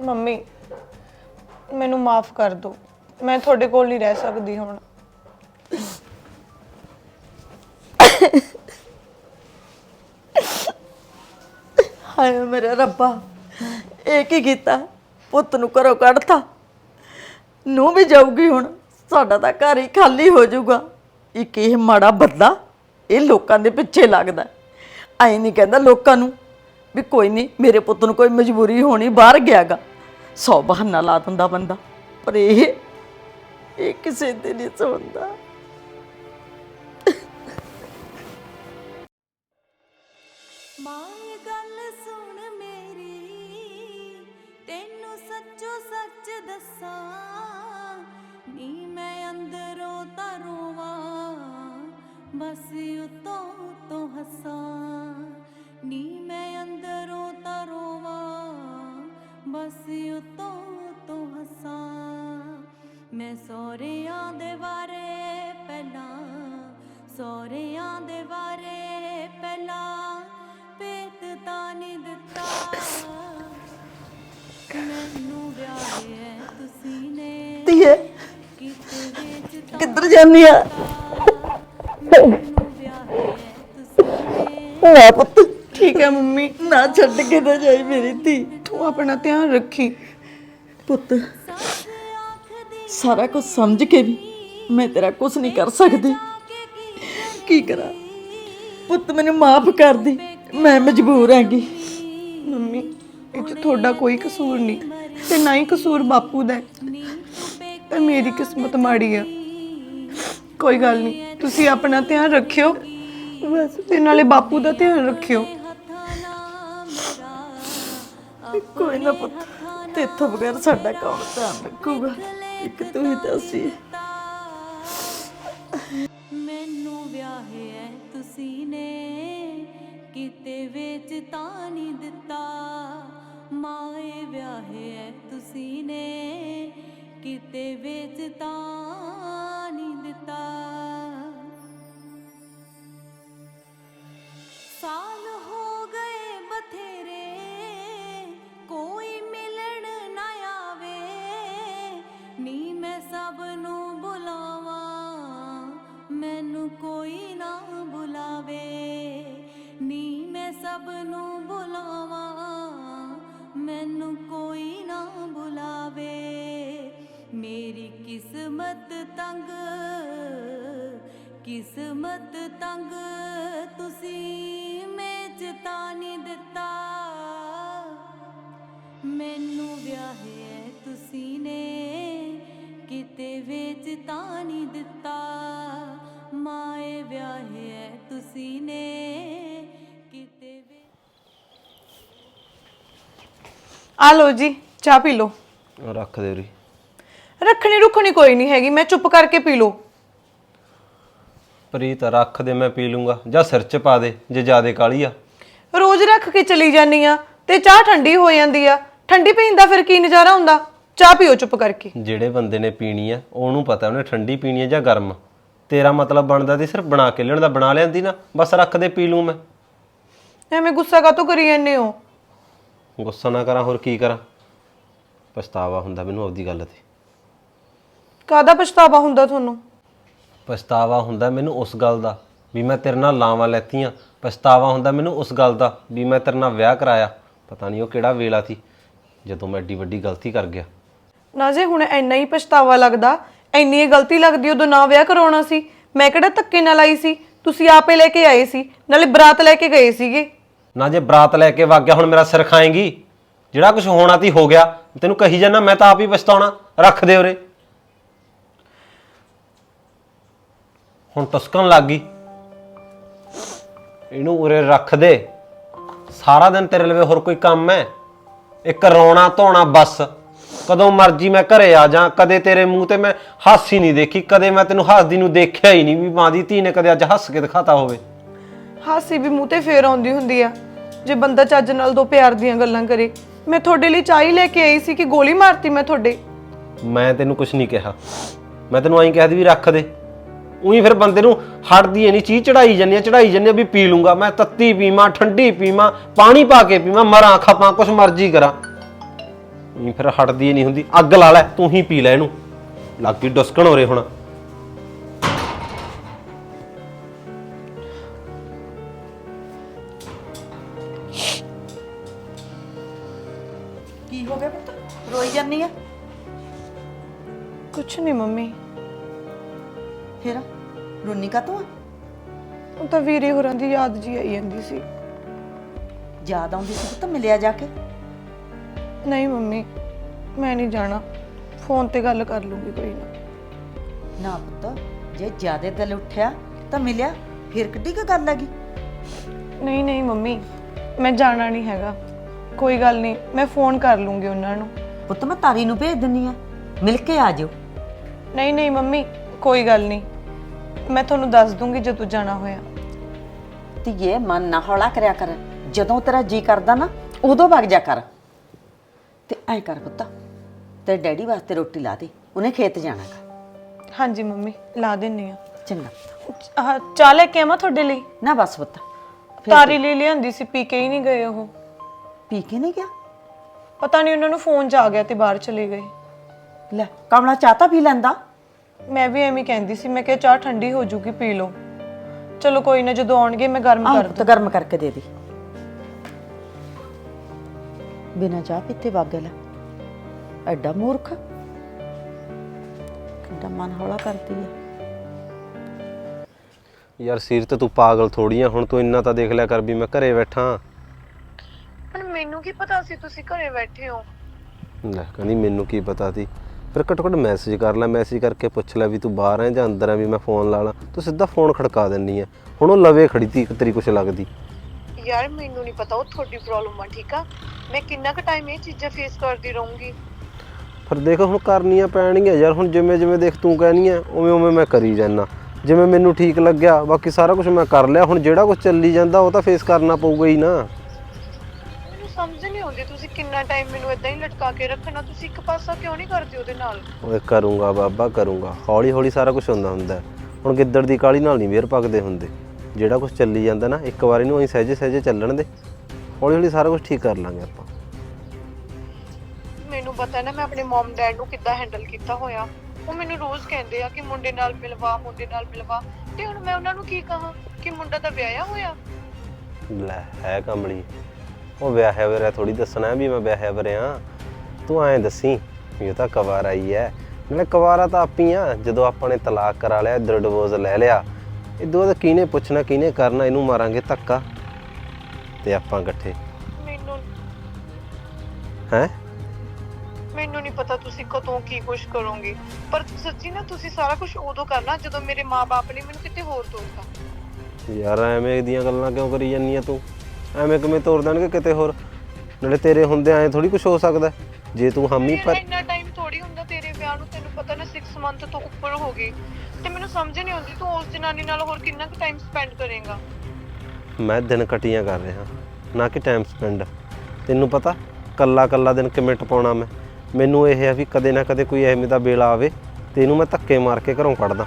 ਮੰਮੀ ਮੈਨੂੰ ਮਾਫ ਕਰ ਦਿਓ ਮੈਂ ਤੁਹਾਡੇ ਕੋਲ ਨਹੀਂ ਰਹਿ ਸਕਦੀ ਹੁਣ। ਹਾਏ ਮੇਰੇ ਰੱਬਾ ਇਹ ਕੀ ਕੀਤਾ? ਪੁੱਤ ਨੂੰ ਘਰੋਂ ਕੱਢਤਾ। ਨੂੰ ਵੀ ਜਾਊਗੀ ਹੁਣ। ਸਾਡਾ ਤਾਂ ਘਰ ਹੀ ਖਾਲੀ ਹੋ ਜਾਊਗਾ। ਇੱਕ ਇਹ ਮਾੜਾ ਬੰਦਾ, ਇਹ ਲੋਕਾਂ ਦੇ ਪਿੱਛੇ ਲੱਗਦਾ। ਐ ਨਹੀਂ ਕਹਿੰਦਾ ਲੋਕਾਂ ਨੂੰ ਵੀ ਕੋਈ ਨਹੀਂ, ਮੇਰੇ ਪੁੱਤ ਨੂੰ ਕੋਈ ਮਜਬੂਰੀ ਹੋਣੀ ਬਾਹਰ ਗਿਆਗਾ। ਸੌ ਬਹਾਨਾ ਲਾ ਦਿੰਦਾ ਬੰਦਾ। ਪਰ ਇਹ ਇਹ ਕਿਸੇ ਦੇ ਨਹੀਂ ਸੁਣਦਾ। ਬਸ ਉਤੋਂ ਉਤੋਂ ਹੱਸਾਂ। ਨੀ ਮੈਂ ਅੰਦਰੋਂ ਤਾਂ ਰੋਵਾਂ। ਬਸ ਉਤੋਂ ਉਤੋਂ ਹੱਸਾਂ। ਮੈਂ ਸੋਹਰਿਆਂ ਦੇ ਬਾਰੇ ਪਹਿਲਾਂ ਸੋਹਰਿਆਂ ਦੇ ਬਾਰੇ ਪਹਿਲਾਂ ਪੇਤ ਤਾਂ ਨਹੀਂ ਦਿੱਤਾ। ਮੈਨੂੰ ਵਿਆਹੇ ਤੁਸੀਂ ਨੇ। ਤਾਂ ਕਿੱਧਰ ਜਾਂਦੀ ਆ ਮੈਨੂੰ ਵਿਆਹੇ ਤੁਸੀਂ ਪੁੱਤ। ਠੀਕ ਹੈ ਮੰਮੀ, ਨਾ ਛੱਡ ਕੇ ਨਾ ਜਾਈ ਮੇਰੀ ਧੀ। ਤੂੰ ਆਪਣਾ ਧਿਆਨ ਰੱਖੀ। ਪੁੱਤ, ਸਾਰਾ ਕੁਝ ਸਮਝ ਕੇ ਵੀ ਮੈਂ ਤੇਰਾ ਕੁਝ ਨਹੀਂ ਕਰ ਸਕਦੀ। ਕੀ ਕਰਾਂ? ਪੁੱਤ ਮੈਨੂੰ ਮਾਫ ਕਰ ਦੀ, ਮੈਂ ਮਜਬੂਰ ਹੈਗੀ। ਮੰਮੀ, ਇਹ 'ਚ ਤੁਹਾਡਾ ਕੋਈ ਕਸੂਰ ਨਹੀਂ, ਤੇ ਨਾ ਹੀ ਕਸੂਰ ਬਾਪੂ ਦਾ ਹੈ। ਤੇ ਮੇਰੀ ਕਿਸਮਤ ਮਾੜੀ ਆ। ਕੋਈ ਗੱਲ ਨਹੀਂ, ਤੁਸੀਂ ਆਪਣਾ ਧਿਆਨ ਰੱਖਿਓ। ਬਸ, ਤੇ ਨਾਲੇ ਬਾਪੂ ਦਾ ਧਿਆਨ ਰੱਖਿਓ। ਕੋਈ ਨਾ ਪੁੱਤ ਇੱਥੋਂ ਬਗੈਰ ਸਾਡਾ ਕੰਮ ਧਿਆਨ ਰੱਖੂਗਾ? ਇੱਕ ਤੂੰ ਹੀ ਦੱਸੀ ਮੈਨੂੰ ਵਿਆਹਿਆ ਤੁਸੀਂ ਨੇ, ਕਿਤੇ ਵਿੱਚ ਤਾਂ ਨਹੀਂ ਦਿੱਤਾ। ਮਾਏ ਵਿਆਹੇ ਵਿਆਹਿਆ ਤੁਸੀਂ ਨੇ, ਕਿਤੇ ਵਿੱਚ ਤਾਂ ਨਹੀਂ ਦਿੱਤਾ। ਸਾਲ ਹੋ ਗਏ ਬਥੇਰੇ ਕੋਈ ਮਿਲਣ ਨਾ ਆਵੇ ਨੀ ਮੈਂ ਸਭ ਨੂੰ ਬੁਲਾਵਾਂ ਮੈਨੂੰ ਕੋਈ ਨਾ ਬੁਲਾਵੇ ਨੀ ਮੈਂ ਸਭ ਨੂੰ ਬੁਲਾਵਾਂ ਮੈਨੂੰ ਕੋਈ ਨਾ ਬੁਲਾਵੇ ਮੇਰੀ ਕਿਸਮਤ ਤੰਗ ਕਿਸਮਤ ਤੰਗ ਤਾਂ ਨਹੀਂ ਦਿੱਤਾ। ਮਾਏ ਵਿਆਹਿਆ ਤੁਸੀਂ ਨੇ ਕਿਤੇ ਵੇ ਆ ਲਓ ਜੀ ਚਾਹ ਪੀ ਲਓ। ਰੱਖ ਦੇ ਉਰੀ। ਰੱਖਣੀ ਰੁਖਣੀ ਕੋਈ ਨਹੀਂ ਹੈਗੀ ਮੈਂ ਚੁੱਪ ਕਰਕੇ ਪੀ ਲਓ। ਪ੍ਰੀਤ ਰੱਖ ਦੇ ਮੈਂ ਪੀ ਲੂੰਗਾ। ਜਾਂ ਸਿਰ ਚ ਪਾ ਦੇ ਜੇ ਜ਼ਿਆਦੇ ਕਾਲੀ ਆ। ਰੋਜ਼ ਰੱਖ ਕੇ ਚਲੀ ਜਾਂਦੀ ਆ ਤੇ ਚਾਹ ਠੰਡੀ ਹੋ ਜਾਂਦੀ ਆ। ਠੰਡੀ ਪੀਣ ਦਾ ਫਿਰ ਕੀ ਨਜ਼ਾਰਾ ਹੁੰਦਾ? ਚਾਹ ਪੀਓ ਚੁੱਪ ਕਰਕੇ। ਜਿਹੜੇ ਬੰਦੇ ਨੇ ਪੀਣੀ ਆ ਉਹਨੂੰ ਪਤਾ ਉਹਨੇ ਠੰਡੀ ਪੀਣੀ ਆ ਜਾਂ ਗਰਮ। ਤੇਰਾ ਮਤਲਬ ਬਣਦਾ ਤੇ ਸਿਰਫ ਬਣਾ ਕੇ ਲੈਣ ਦਾ ਬਣਾ ਲਿਆਂਦੀ ਨਾ ਬਸ ਰੱਖ ਦੇ ਪੀ ਲੂੰ ਮੈਂ। ਐਵੇਂ ਗੁੱਸਾ ਕਾਤੋਂ ਕਰੀ ਜਾਂਦੇ ਹੋ? ਗੁੱਸਾ ਨਾ ਕਰਾਂ ਹੋਰ ਕੀ ਕਰਾਂ? ਪਛਤਾਵਾ ਹੁੰਦਾ ਮੈਨੂੰ ਆਪਦੀ ਗੱਲ ਤੇ। ਕਾਦਾ ਪਛਤਾਵਾ ਹੁੰਦਾ ਤੁਹਾਨੂੰ? ਪਛਤਾਵਾ ਹੁੰਦਾ ਮੈਨੂੰ ਉਸ ਗੱਲ ਦਾ ਵੀ ਮੈਂ ਤੇਰੇ ਨਾਲ ਲਾਵਾਂ ਲੈਤੀਆਂ। ਪਛਤਾਵਾ ਹੁੰਦਾ ਮੈਨੂੰ ਉਸ ਗੱਲ ਦਾ ਵੀ ਮੈਂ ਤੇਰੇ ਨਾਲ ਵਿਆਹ ਕਰਾਇਆ। ਪਤਾ ਨਹੀਂ ਉਹ ਕਿਹੜਾ ਵੇਲਾ ਸੀ ਜਦੋਂ ਮੈਂ ਐਡੀ ਵੱਡੀ ਗਲਤੀ ਕਰ ਗਿਆ। ਨਾ ਜੇ ਹੁਣ ਇੰਨਾ ਹੀ ਪਛਤਾਵਾ ਲੱਗਦਾ, ਇੰਨੀ ਹੀ ਗਲਤੀ ਲੱਗਦੀ ਉਦੋਂ ਨਾ ਵਿਆਹ ਕਰਾਉਣਾ ਸੀ। ਮੈਂ ਕਿਹੜਾ ਧੱਕੇ ਨਾਲ ਆਈ ਸੀ? ਤੁਸੀਂ ਆਪੇ ਲੈ ਕੇ ਆਏ ਸੀ, ਨਾਲੇ ਬਰਾਤ ਲੈ ਕੇ ਗਏ ਸੀਗੇ। ਨਾ ਜੇ ਬਰਾਤ ਲੈ ਕੇ ਵਗ ਗਿਆ, ਹੁਣ ਮੇਰਾ ਸਿਰ ਖਾਏਂਗੀ। ਜਿਹੜਾ ਕੁਝ ਹੋਣਾ ਤੀ ਹੋ ਗਿਆ। ਤੈਨੂੰ ਕਹੀ ਜਾਣਾ ਮੈਂ ਤਾਂ ਆਪ ਹੀ ਪਛਤਾਉਣਾ। ਰੱਖ ਦੇ ਉਰੇ। ਹੁਣ ਟਸਕਣ ਲੱਗ ਗਈ। ਇਹਨੂੰ ਉਰੇ ਰੱਖ ਦੇ। ਸਾਰਾ ਦਿਨ ਤੇਰੇ ਲਵੇ ਹੋਰ ਕੋਈ ਕੰਮ ਹੈ। ਇੱਕ ਰੋਣਾ ਧੋਣਾ ਬਸ। ਕਦੋਂ ਮਰਜ਼ੀ ਮੈਂ ਘਰੇ ਆ ਜਾ ਕਦੇ ਤੇਰੇ ਮੂੰਹ ਤੇ ਮੈਂ ਹਾਸੀ ਨਹੀਂ ਦੇਖੀ ਕਦੇ ਮੈਂ ਤੈਨੂੰ ਹੱਸਦੀ ਨੂੰ ਦੇਖਿਆ ਹੀ ਨਹੀਂ ਵੀ ਮਾਂ ਦੀ ਧੀ ਨੇ ਕਦੇ ਅੱਜ ਹੱਸ ਕੇ ਦਿਖਾਤਾ ਹੋਵੇ। ਹਾਸੀ ਵੀ ਮੂੰਹ ਤੇ ਫੇਰ ਆਉਂਦੀ ਹੁੰਦੀ ਆ। ਜੇ ਬੰਦਾ ਚੱਜ ਨਾਲ ਦੋ ਪਿਆਰ ਦੀਆਂ ਗੱਲਾਂ ਕਰੇ। ਮੈਂ ਤੁਹਾਡੇ ਲਈ ਚਾਹ ਹੀ ਲੈ ਕੇ ਆਈ ਸੀ ਕਿ ਗੋਲੀ ਮਾਰਤੀ ਮੈਂ ਤੁਹਾਡੇ। ਮੈਂ ਤੈਨੂੰ ਕੁਝ ਨਹੀਂ ਕਿਹਾ। ਮੈਂ ਤੈਨੂੰ ਐਂ ਕਹਿ ਦੀ ਵੀ ਰੱਖ ਦੇ। ਉਹੀ ਫਿਰ ਬੰਦੇ ਨੂੰ ਹਟਦੀ ਐ ਨਹੀਂ ਚੀਜ਼ ਚੜਾਈ ਜੰਨੀ ਆ ਚੜਾਈ ਜੰਨੀ ਆ ਵੀ ਪੀ ਲੂੰਗਾ ਮੈਂ ਤੱਤੀ ਪੀਵਾਂ ਠੰਡੀ ਪੀਵਾਂ ਪਾਣੀ ਪਾ ਕੇ ਪੀਵਾਂ ਮਰਾਂ ਖਾਪਾਂ ਕੁਛ ਮਰਜ਼ੀ ਕਰਾਂ। ਉਹੀ ਫਿਰ ਹਟਦੀ ਨਹੀਂ ਹੁੰਦੀ। ਅੱਗ ਲਾ ਲੈ ਤੂੰ ਹੀ ਪੀ ਲੈ ਇਹਨੂੰ। ਲੱਗੀ ਡਸਕਣ ਹੋ ਰੇ ਹੁਣ। ਕੀ ਹੋ ਗਿਆ ਪੁੱਤ? ਰੋਈ ਜਾਨੀ ਆ? ਕੁਛ ਨਹੀਂ ਮੰਮੀ। ਫੇਰ? ਰੋਨੀ ਕਾ ਤੂੰ ਉਹ ਤਾਂ ਵੀਰੇ ਹੋਰਾਂ ਦੀ ਯਾਦ ਜੀ ਆਈ ਜਾਂਦੀ ਸੀ। ਯਾਦ ਆਉਂਦੀ ਸੀ ਪੁੱਤ ਮਿਲਿਆ ਜਾ ਕੇ? ਨਹੀਂ ਮੰਮੀ ਮੈਂ ਨਹੀਂ ਜਾਣਾ। ਫੋਨ ਤੇ ਗੱਲ ਕਰ ਲੂੰਗੀ ਕੋਈ ਨਾ। ਨਾ ਪੁੱਤ ਜੇ ਜਿਆਦੇ ਦਿਲ ਉੱਠਿਆ ਤਾਂ ਮਿਲਿਆ ਫਿਰ ਕਿੱਡੀ ਕੁ ਗੱਲ ਹੈਗੀ? ਨਹੀਂ ਨਹੀਂ ਮੰਮੀ ਮੈਂ ਜਾਣਾ ਨਹੀਂ ਹੈਗਾ। ਕੋਈ ਗੱਲ ਨਹੀਂ ਮੈਂ ਫੋਨ ਕਰ ਲੂੰਗੀ ਉਹਨਾਂ ਨੂੰ। ਪੁੱਤ ਮੈਂ ਤਾਰੀ ਨੂੰ ਭੇਜ ਦਿੰਨੀ ਆ। ਮਿਲ ਕੇ ਆ ਜਿਓ। ਨਹੀਂ ਨਹੀਂ ਮੰਮੀ ਕੋਈ ਗੱਲ ਨਹੀਂ। ਮੈਂ ਤੁਹਾਨੂੰ ਦੱਸ ਦੂੰਗੀ ਜਦੋਂ ਜਾਣਾ ਹੋਇਆ। ਧੀਏ ਮਨ ਨਾ ਹੌਲਾ ਕਰਿਆ ਕਰ। ਜਦੋਂ ਤੇਰਾ ਜੀ ਕਰਦਾ ਨਾ ਉਦੋਂ ਵਗ ਜਾ ਕਰ। ਤੇ ਐ ਕਰ ਪੁੱਤ ਤੇ ਡੈਡੀ ਵਾਸਤੇ ਰੋਟੀ ਲਾ ਦੇ ਉਹਨੇ ਖੇਤ ਜਾਣਾ ਗਾ। ਹਾਂਜੀ ਮੰਮੀ ਲਾ ਦਿੰਨੀ ਆ। ਚੰਗਾ। ਆਹ, ਚਾਹ ਲੈ ਕੇ ਆਵਾਂ ਤੁਹਾਡੇ ਲਈ? ਨਾ ਬਸ ਪੁੱਤ ਤਾਰੀ ਲਈ ਲਿਆਂਦੀ ਸੀ ਪੀ ਕੇ ਹੀ ਨਹੀਂ ਗਏ ਉਹ। ਪੀ ਕੇ ਨਹੀਂ ਗਿਆ? ਪਤਾ ਨਹੀਂ ਉਹਨਾਂ ਨੂੰ ਫੋਨ ਚ ਆ ਗਿਆ ਤੇ ਬਾਹਰ ਚਲੇ ਗਏ। ਲੈ ਕਮਲਾ ਚਾਹ ਤਾਂ ਪੀ ਲੈਂਦਾ। ਮੈਂ ਵੀ ਐਵੇਂ ਹੀ ਕਹਿੰਦੀ ਸੀ ਮੈਂ ਕਿਹਾ ਚਾਹ ਠੰਡੀ ਹੋ ਜੂਗੀ ਪੀ ਲਓ। ਚਲੋ ਕੋਈ ਨਾ ਜਦੋਂ ਆਉਣਗੇ ਮੈਂ ਗਰਮ ਆਹ ਕਰ ਪੁੱਤ ਗਰਮ ਕਰਕੇ ਦੇ ਦੇ। ਬਿਨਾ ਚਾਹ ਪੀਤੇ ਵਗ ਗਿਆ ਲੈ ਐਡਾ ਮੂਰਖ। ਕਿੱਡਾ ਮਨ ਹੌਲਾ ਕਰਦੀ ਹੈ ਯਾਰ ਸੀਰਤ ਤੂੰ ਪਾਗਲ ਥੋੜੀ ਆ ਹੁਣ ਤੂੰ ਇੰਨਾ ਤਾਂ ਦੇਖ ਲਿਆ ਕਰ ਵੀ ਮੈਂ ਘਰੇ ਬੈਠਾ। ਪਰ ਮੈਨੂੰ ਕੀ ਪਤਾ ਸੀ ਤੁਸੀਂ ਘਰੇ ਬੈਠੇ ਹੋ? ਲੈ ਕਹਿੰਦੀ ਮੈਨੂੰ ਕੀ ਪਤਾ ਸੀ। ਫਿਰ ਘੱਟੋ ਘੱਟ ਮੈਸੇਜ ਕਰ ਲੈ ਮੈਸੇਜ ਕਰਕੇ ਪੁੱਛ ਲੈ ਵੀ ਤੂੰ ਬਾਹਰ ਹੈ ਜਾਂ ਅੰਦਰ ਹੈ ਵੀ ਮੈਂ ਫੋਨ ਲਾ ਲਾਂ। ਤੂੰ ਸਿੱਧਾ ਫੋਨ ਖੜਕਾ ਦਿੰਨੀ ਆ। ਹੁਣ ਉਹ ਲਵੇ ਖੜੀ ਤੀ ਤੇਰੀ ਕੁਛ ਲੱਗਦੀ। ਯਾਰ ਮੈਨੂੰ ਨਹੀਂ ਪਤਾ ਉਹ ਤੁਹਾਡੀ ਪ੍ਰੋਬਲਮ ਆ ਠੀਕ ਆ? ਮੈਂ ਕਿੰਨਾ ਕੁ ਟਾਈਮ ਇਹ ਚੀਜ਼ਾਂ ਫੇਸ ਕਰਦੀ ਰਹੂੰਗੀ? ਫਿਰ ਦੇਖ ਹੁਣ ਕਰਨੀਆਂ ਪੈਣਗੀਆਂ ਯਾਰ ਹੁਣ ਜਿਵੇਂ ਜਿਵੇਂ ਦੇਖ ਤੂੰ ਕਹਿਨੀ ਆ ਉਵੇਂ ਉਵੇਂ ਮੈਂ ਕਰੀ ਜਾਨਾ ਜਿਵੇਂ ਮੈਨੂੰ ਠੀਕ ਲੱਗਿਆ ਬਾਕੀ ਸਾਰਾ ਕੁਝ ਮੈਂ ਕਰ ਲਿਆ ਹੁਣ ਜਿਹੜਾ ਕੁਝ ਚੱਲੀ ਜਾਂਦਾ ਉਹ ਤਾਂ ਫੇਸ ਕਰਨਾ ਪਊਗਾ ਹੀ ਨਾ। ਮੈਨੂੰ ਸਮਝ ਨਹੀਂ ਆਉਂਦੀ ਤੁਸੀਂ ਕਿੰਨਾ ਟਾਈਮ ਮੈਨੂੰ ਇਦਾਂ ਹੀ ਲਟਕਾ ਕੇ ਰੱਖਣਾ ਤੁਸੀਂ ਇੱਕ ਪਾਸਾ ਕਿਉਂ ਨਹੀਂ ਕਰਦੇ ਉਹਦੇ ਨਾਲ? ਓਏ ਕਰੂੰਗਾ ਬਾਬਾ ਕਰੂੰਗਾ। ਹੌਲੀ ਹੌਲੀ ਸਾਰਾ ਕੁਝ ਹੁੰਦਾ ਹੁੰਦਾ। ਹੈ। ਹੁਣ ਗਿੱਦੜ ਦੀ ਕਾਲੀ ਨਾਲ ਨਹੀਂ ਵੇਰ ਪੱਕਦੇ ਹੁੰਦੇ। ਜਿਹੜਾ ਕੁਝ ਚੱਲੀ ਜਾਂਦਾ ਨਾ ਇੱਕ ਵਾਰੀ ਨੂੰ ਅਸੀਂ ਸਹਿਜੇ ਸਹਿਜੇ ਚੱਲਣ ਦੇ। ਹੌਲੀ ਹੌਲੀ ਸਾਰਾ ਕੁਝ ਠੀਕ ਕਰ ਲਾਂਗੇ ਆਪਾਂ। ਮੈਨੂੰ ਪਤਾ ਨਾ ਮੈਂ ਆਪਣੇ ਮਮ ਡੈਡ ਨੂੰ ਕਿੱਦਾਂ ਹੈਂਡਲ ਕੀਤਾ ਹੋਇਆ। ਉਹ ਮੈਨੂੰ ਰੋਜ਼ ਕਹਿੰਦੇ ਆ ਕਿ ਮੁੰਡੇ ਨਾਲ ਮਿਲਵਾ ਮੁੰਡੇ ਨਾਲ ਮਿਲਵਾ। ਤੇ ਹੁਣ ਮੈਂ ਉਹਨਾਂ ਨੂੰ ਕੀ ਕਹਾਂ ਕਿ ਮੁੰਡਾ ਤਾਂ ਵਿਆਹਿਆ ਹੋਇਆ? ਲੈ ਹੈ ਕਮਲੀ। ਉਹ ਵਿਆਹਿਆ ਵਰਿਆ ਥੋੜੀ ਦੱਸਣਾ ਵੀ ਮੈਂ ਵਿਆਹਿਆ ਵਰਿਆ ਤੂੰ ਐਂ ਦੱਸੀ ਵੀ ਇਹ ਤਾਂ ਕਵਾਰਾ ਹੀ ਐ ਨਾਲੇ ਕਵਾਰਾ ਤਾਂ ਆਪੀ ਆ ਜਦੋਂ ਆਪਾਂ ਨੇ ਤਲਾਕ ਕਰਾ ਲਿਆ ਡਿਵੋਰਸ ਲੈ ਲਿਆ। ਇਹ ਦੋ ਕਿਹਨੇ ਪੁੱਛਣਾ ਕਿਹਨੇ ਕਰਨਾ ਇਹਨੂੰ ਮਾਰਾਂਗੇ ਧੱਕਾ ਤੇ ਆਪਾਂ ਇਕੱਠੇ। ਮੈਨੂੰ ਹੈ? ਮੈਨੂੰ ਨਹੀਂ ਪਤਾ ਤੁਸੀਂ ਕਦੋਂ ਕੀ ਕੁਝ ਕਰੋਗੇ। ਪਰ ਸੱਚੀ ਨਾ ਤੁਸੀਂ ਸਾਰਾ ਕੁਝ ਉਦੋਂ ਕਰਨਾ ਜਦੋਂ ਮੇਰੇ ਮਾਪੇ ਨੇ ਮੈਨੂੰ ਕਿਤੇ ਹੋਰ ਤੋਰਤਾ। ਯਾਰ ਐਵੇਂ ਦੀਆਂ ਗੱਲਾਂ ਕਿਉਂ ਕਰੀ ਜਾਂਦੀ ਆ ਤੂੰ? ਐਵੇਂ ਕਿਵੇਂ ਤੋਰ ਦੇਣਗੇ ਕਿਤੇ ਹੋਰ? ਨਾਲੇ ਤੇਰੇ ਹੁੰਦੇ ਐਂ ਥੋੜੀ ਕੁਝ ਹੋ ਸਕਦਾ। ਜੇ ਤੂੰ ਹਾਮੀ ਪਰ ਇੰਨਾ ਤੈਨੂੰ ਪਤਾ ਨਾ 6 ਮੰਥ ਤੋਂ ਉੱਪਰ ਹੋ ਗਏ ਤੇ ਮੈਨੂੰ ਸਮਝ ਨਹੀਂ ਆਉਂਦੀ ਤੂੰ ਉਸ ਜਨਾਨੀ ਨਾਲ ਹੋਰ ਕਿੰਨਾ ਕੁ ਟਾਈਮ ਸਪੈਂਡ ਕਰੇਗਾ। ਮੈਂ ਦਿਨ ਕਟੀਆਂ ਕਰ ਰਿਹਾ ਨਾ ਕਿ ਟਾਈਮ ਸਪੈਂਡ ਤੈਨੂੰ ਪਤਾ ਕੱਲਾ ਕੱਲਾ ਦਿਨ ਕਿਵੇਂ ਟਪਾਉਣਾ ਮੈਂ। ਮੈਨੂੰ ਇਹ ਹੈ ਵੀ ਕਦੇ ਨਾ ਕਦੇ ਕੋਈ ਐਵੇਂ ਦਾ ਵੇਲਾ ਆਵੇ ਤੇ ਇਹਨੂੰ ਮੈਂ ਧੱਕੇ ਮਾਰ ਕੇ ਘਰੋਂ ਕੱਢਦਾ।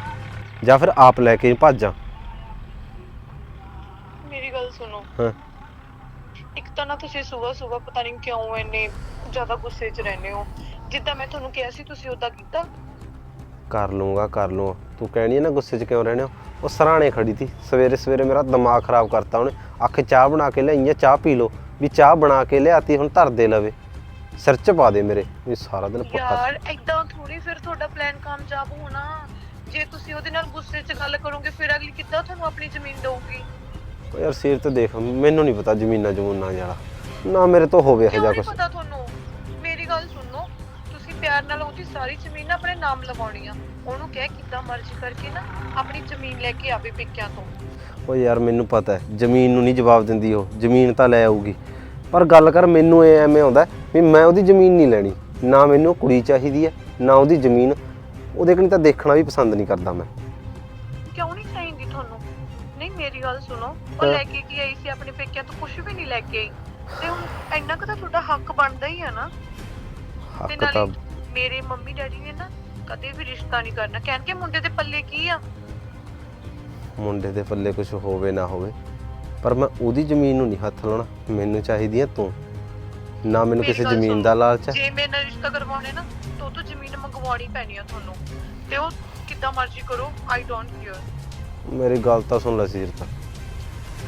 ਜਾਂ ਫਿਰ ਆਪ ਲੈ ਕੇ ਭੱਜਾਂ ਮੇਰੀ ਗੱਲ ਸੁਣੋ। ਹਾਂ। ਇੱਕ ਤਾਂ ਨਾ ਤੁਸੀਂ ਸਵੇਰ ਸਵੇਰ ਪਤਾ ਨਹੀਂ ਕਿਉਂ ਇੰਨੇ ਜ਼ਿਆਦਾ ਗੁੱਸੇ 'ਚ ਰਹਿੰਦੇ ਹੋ। ਜਿੱਦਾਂ ਮੈਂ ਤੁਹਾਨੂੰ ਕਿਹਾ ਸੀ ਤੁਸੀਂ ਉਦਾਂ ਕੀਤਾ। ਕਰ ਲੂੰਗਾ ਕਰ ਲੂੰ ਤੂੰ ਕਹਿਣੀ ਹੈ ਨਾ ਗੁੱਸੇ 'ਚ ਕਿਉਂ ਰਹਿੰਦੇ ਹੋ? ਉਹ ਸਰਾਣੇ ਖੜੀ ਤੀ। ਸਵੇਰੇ ਸਵੇਰੇ ਮੇਰਾ ਦਿਮਾਗ ਖਰਾਬ ਕਰਤਾ ਉਹਨੇ। ਅੱਖ ਚਾਹ ਬਣਾ ਕੇ ਲਿਆਈਆਂ ਚਾਹ ਪੀ ਲੋ ਵੀ ਚਾਹ ਬਣਾ ਕੇ ਲਿਆਤੀ ਹੁਣ ਧਰ ਦੇ ਲਵੇ। ਸਿਰ 'ਚ ਪਾ ਦੇ ਮੇਰੇ। ਵੀ ਸਾਰਾ ਦਿਨ ਭੁੱਖਾ ਯਾਰ ਏਦਾਂ ਥੋੜੀ ਫਿਰ ਤੁਹਾਡਾ ਪਲਾਨ ਕਾਮਯਾਬ ਹੋਣਾ। ਜੇ ਤੁਸੀਂ ਉਹਦੇ ਨਾਲ ਗੁੱਸੇ 'ਚ ਗੱਲ ਕਰੋਗੇ ਫਿਰ ਅਗਲੀ ਕਿੱਦਾਂ ਤੁਹਾਨੂੰ ਆਪਣੀ ਜ਼ਮੀਨ ਦਊਗੀ? ਉਹ ਯਾਰ ਸਿਰ ਤੇ ਦੇਖ ਮੈਨੂੰ ਨਹੀਂ ਪਤਾ ਜ਼ਮੀਨਾਂ ਜਮੂਨਾਂ ਵਾਲਾ। ਨਾ ਮੇਰੇ ਤੋਂ ਹੋਵੇ ਇਹ ਕਿਉਂ ਜਿਹਾ ਨਹੀਂ ਕੁਝ ਪਤਾ ਤੁਹਾਨੂੰ? ਪਿਆਰ ਨਾਲ ਉਹਦੀ ਸਾਰੀ ਜ਼ਮੀਨ ਨਾ ਆਪਣੇ ਨਾਮ ਲਵਾਉਣੀ ਆ। ਉਹਨੂੰ ਕਹਿ ਕਿੱਦਾਂ ਮਰਜ਼ੀ ਕਰਕੇ ਨਾ ਆਪਣੀ ਜ਼ਮੀਨ ਲੈ ਕੇ ਆਵੇ ਪੇਕਿਆਂ ਤੋਂ। ਉਹ ਯਾਰ ਮੈਨੂੰ ਪਤਾ ਹੈ ਜ਼ਮੀਨ ਨੂੰ ਨਹੀਂ ਜਵਾਬ ਦਿੰਦੀ ਉਹ। ਜ਼ਮੀਨ ਤਾਂ ਲੈ ਆਊਗੀ। ਪਰ ਗੱਲ ਕਰ ਮੈਨੂੰ ਇਹ ਐਵੇਂ ਆਉਂਦਾ ਵੀ ਮੈਂ ਉਹਦੀ ਜ਼ਮੀਨ ਨਹੀਂ ਲੈਣੀ। ਨਾ ਮੈਨੂੰ ਕੁੜੀ ਚਾਹੀਦੀ ਹੈ ਨਾ ਉਹਦੀ ਜ਼ਮੀਨ। ਉਹਦੇ ਕਣੀ ਤਾਂ ਦੇਖਣਾ ਵੀ ਪਸੰਦ ਨਹੀਂ ਕਰਦਾ ਮੈਂ। ਕਿਉਂ ਨਹੀਂ ਚਾਹੀਦੀ ਤੁਹਾਨੂੰ? ਨਹੀਂ ਮੇਰੀ ਗੱਲ ਸੁਣੋ। ਉਹ। ਲੈ ਕੇ ਕੀ ਆਈ ਸੀ ਆਪਣੇ ਪੇਕਿਆਂ ਤੋਂ? ਕੁਝ ਵੀ ਨਹੀਂ ਲੈ ਕੇ ਆਈ। ਤੇ ਹੁਣ ਇੰਨਾ ਕੁ ਤਾਂ ਤੁਹਾਡਾ ਹੱਕ ਬਣਦਾ ਹੀ ਆ ਨਾ। ਹੱਕ ਤਾਂ ਮੇਰੇ ਮੰਮੀ ਡੈਡੀ ਨੇ ਨਾ ਕਦੇ ਵੀ ਰਿਸ਼ਤਾ ਨਹੀਂ ਕਰਨਾ। ਕਹਿਣਗੇ ਮੁੰਡੇ ਦੇ ਪੱਲੇ ਕੀ ਆ? ਮੁੰਡੇ ਦੇ ਪੱਲੇ ਕੁਝ ਹੋਵੇ ਨਾ ਹੋਵੇ ਪਰ ਮੈਂ ਉਹਦੀ ਜ਼ਮੀਨ ਨੂੰ ਨਹੀਂ ਹੱਥ ਲਾਉਣਾ। ਮੈਨੂੰ ਚਾਹੀਦੀ ਹੈ ਤੂੰ। ਨਾ ਮੈਨੂੰ ਮੇਰੀ ਕਿਸੇ ਗੱਲ ਜ਼ਮੀਨ ਸੁਣੋ। ਦਾ ਲਾਲਚ ਹੈ ਜੇ ਮੇਰੇ ਨਾਲ ਰਿਸ਼ਤਾ ਕਰਵਾਉਣੇ ਨਾ ਤਾਂ ਉਹ ਤੋਂ ਜ਼ਮੀਨ ਮੰਗਵਾਉਣੀ ਪੈਣੀ ਆ ਤੁਹਾਨੂੰ। ਤੇ ਉਹ ਕਿੱਦਾਂ ਮਰਜ਼ੀ ਕਰੋ ਆਈ ਡੋਨਟ ਕੇਅਰ ਮੇਰੀ ਗੱਲ ਤਾਂ ਸੁਣ ਲੈ ਸੀਰਤ।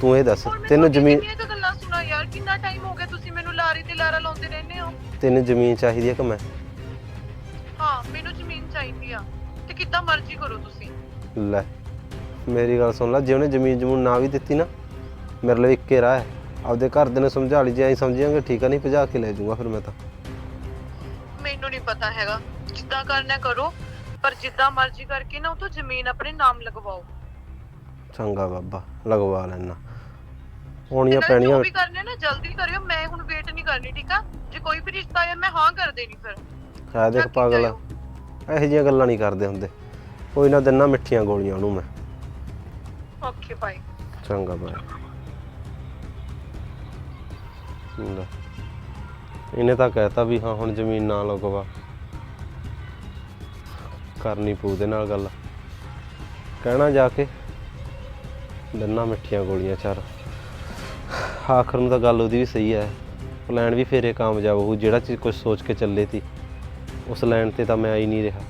ਤੂੰ ਇਹ ਦੱਸ ਤੈਨੂੰ ਜ਼ਮੀਨ ਕਿੰਨੀਆਂ ਕੁ ਗੱਲਾਂ ਸੁਣਾ ਯਾਰ ਕਿੰਨਾ ਟਾਈਮ ਹੋ ਗਿਆ ਤੁਸੀਂ ਮੈਨੂੰ ਲਾਰੀ ਤੇ ਲਾਰਾ ਲਾਉਂਦੇ ਰਹਿੰਦੇ ਹੋ? ਤੈਨੂੰ ਜ਼ਮੀਨ ਚਾਹੀਦੀ ਹੈ ਕਿ ਮੈਂ? ਚਾਹੀਦੀ ਆ। ਤੇ ਕਿੱਦਾਂ ਮਰਜ਼ੀ ਕਰੋ ਤੁਸੀਂ। ਲੈ ਮੇਰੀ ਗੱਲ ਸੁਣ ਲੈ ਜੇ ਉਹਨੇ ਜ਼ਮੀਨ ਜਮੂਨ ਨਾ ਵੀ ਦਿੱਤੀ ਨਾ ਮੇਰੇ ਲਈ ਇੱਕੇ ਰਾਹ ਹੈ। ਆਪਦੇ ਘਰ ਦੇ ਨੂੰ ਸਮਝਾ ਲਈ ਜੇ ਐਂ ਸਮਝਾਂਗੇ ਠੀਕ ਆ ਨਹੀਂ ਭਜਾ ਕੇ ਲੈ ਜਾਊਂਗਾ ਫਿਰ ਮੈਂ ਤਾਂ। ਮੈਨੂੰ ਨਹੀਂ ਪਤਾ ਹੈਗਾ। ਜਿੱਦਾਂ ਕਰਨਾ ਕਰੋ ਪਰ ਜਿੱਦਾਂ ਮਰਜ਼ੀ ਕਰਕੇ ਨਾ ਉਹ ਤੋਂ ਜ਼ਮੀਨ ਆਪਣੇ ਨਾਮ ਲਗਵਾਓ। ਚੰਗਾ ਬਾਬਾ ਲਗਵਾ ਲੈਣਾ ਹੋਣੀਆਂ ਨਾਲੇ ਪੈਣੀਆਂ ਜੋ ਵੀ ਕਰਨੇ ਨਾ ਜਲਦੀ ਕਰਿਓ। ਮੈਂ ਹੁਣ ਵੇਟ ਨਹੀਂ ਕਰਨੀ ਠੀਕ ਆ? ਜੇ ਕੋਈ ਵੀ ਰਿਸ਼ਤਾ ਆਇਆ ਮੈਂ ਹਾਂ ਕਰ ਦੇਣੀ ਫਿਰ। ਹੈ ਦੇਖ ਪਾਗਲ ਜਾਇਓ। ਇਹੋ ਜਿਹੀਆਂ ਗੱਲਾਂ ਨਹੀਂ ਕਰਦੇ ਹੁੰਦੇ। ਕੋਈ ਨਾ ਦਿਨਾ ਮਿੱਠੀਆਂ ਗੋਲੀਆਂ ਉਹਨੂੰ ਮੈਂ। ਓਕੇ ਬਾਈ ਚੰਗਾ ਬਾਈ ਲੈ। ਇਹਨੇ ਤਾਂ ਕਹਿਤਾ ਵੀ ਹਾਂ ਹੁਣ ਜ਼ਮੀਨ ਨਾ ਲਗਵਾ ਕਰਨੀ ਪਊ ਦੇ ਨਾਲ ਗੱਲ। ਕਹਿਣਾ ਜਾ ਕੇ ਦਿਨਾ ਮਿੱਠੀਆਂ ਗੋਲੀਆਂ ਚਾਰ। ਆਖਰ ਨੂੰ ਤਾਂ ਗੱਲ ਉਹਦੀ ਵੀ ਸਹੀ ਹੈ। ਪਲਾਨ ਵੀ ਫੇਰੇ ਕਾਮਯਾਬ ਹੋਊ ਜਿਹੜਾ ਚੀਜ਼ ਕੁਝ ਸੋਚ ਕੇ ਚੱਲੇ ਤੀ। ਉਸ ਲਾਈਨ ਤੇ ਤਾਂ ਮੈਂ ਆਈ ਨਹੀਂ ਰਿਹਾ।